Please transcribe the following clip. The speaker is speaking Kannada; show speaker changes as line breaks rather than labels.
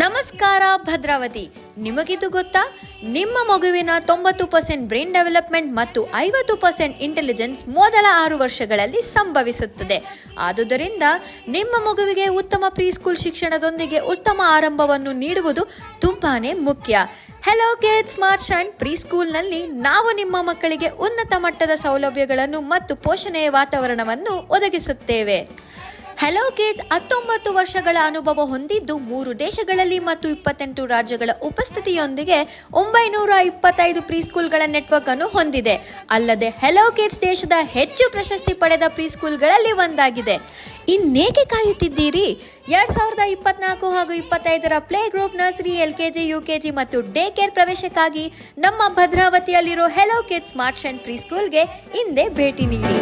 ಶಾಲಾ ಭದ್ರಾವತಿ. ನಿಮಗಿದು ಗೊತ್ತಾ? ನಿಮ್ಮ ಮಗುವಿನ ತೊಂಬತ್ತು ಪರ್ಸೆಂಟ್ ಬ್ರೈನ್ ಡೆವಲಪ್ಮೆಂಟ್ ಮತ್ತು ಐವತ್ತು ಪರ್ಸೆಂಟ್ ಇಂಟೆಲಿಜೆನ್ಸ್ ಮೊದಲ ಆರು ವರ್ಷಗಳಲ್ಲಿ ಸಂಭವಿಸುತ್ತದೆ. ಆದುದರಿಂದ ನಿಮ್ಮ ಮಗುವಿಗೆ ಉತ್ತಮ ಪ್ರೀ ಸ್ಕೂಲ್ ಶಿಕ್ಷಣದೊಂದಿಗೆ ಉತ್ತಮ ಆರಂಭವನ್ನು ನೀಡುವುದು ತುಂಬಾನೇ ಮುಖ್ಯ. Hello kids smart and pre ಸ್ಕೂಲ್ನಲ್ಲಿ ನಾವು ನಿಮ್ಮ ಮಕ್ಕಳಿಗೆ ಉನ್ನತ ಮಟ್ಟದ ಸೌಲಭ್ಯಗಳನ್ನು ಮತ್ತು ಪೋಷಣೆಯ ವಾತಾವರಣವನ್ನು ಒದಗಿಸುತ್ತೇವೆ. ಹೆಲೋ ಕಿಡ್ಸ್ ಹತ್ತೊಂಬತ್ತು ವರ್ಷಗಳ ಅನುಭವ ಹೊಂದಿದ್ದು ಮೂರು ದೇಶಗಳಲ್ಲಿ ಮತ್ತು ಇಪ್ಪತ್ತೆಂಟು ರಾಜ್ಯಗಳ ಉಪಸ್ಥಿತಿಯೊಂದಿಗೆ ಒಂಬೈನೂರ ಇಪ್ಪತ್ತೈದು ಪ್ರೀಸ್ಕೂಲ್ಗಳ ನೆಟ್ವರ್ಕ್ ಅನ್ನು ಹೊಂದಿದೆ. ಅಲ್ಲದೆ ಹೆಲೋ ಕಿಡ್ಸ್ ದೇಶದ ಹೆಚ್ಚು ಪ್ರಶಸ್ತಿ ಪಡೆದ ಪ್ರೀಸ್ಕೂಲ್ಗಳಲ್ಲಿ ಒಂದಾಗಿದೆ. ಇನ್ನೇಕೆ ಕಾಯುತ್ತಿದ್ದೀರಿ? ಎರಡ್ ಸಾವಿರದ ಇಪ್ಪತ್ನಾಲ್ಕು ಹಾಗೂ ಇಪ್ಪತ್ತೈದರ play group nursery L KG U KG ಮತ್ತು ಡೇ ಕೇರ್ ಪ್ರವೇಶಕ್ಕಾಗಿ ನಮ್ಮ ಭದ್ರಾವತಿಯಲ್ಲಿರೋ ಹೆಲೋ ಕಿಡ್ಸ್ ಸ್ಮಾರ್ಟ್ ಅಂಡ್ ಪ್ರೀಸ್ಕೂಲ್ಗೆ ಹಿಂದೆ ಭೇಟಿ ನೀಡಿ.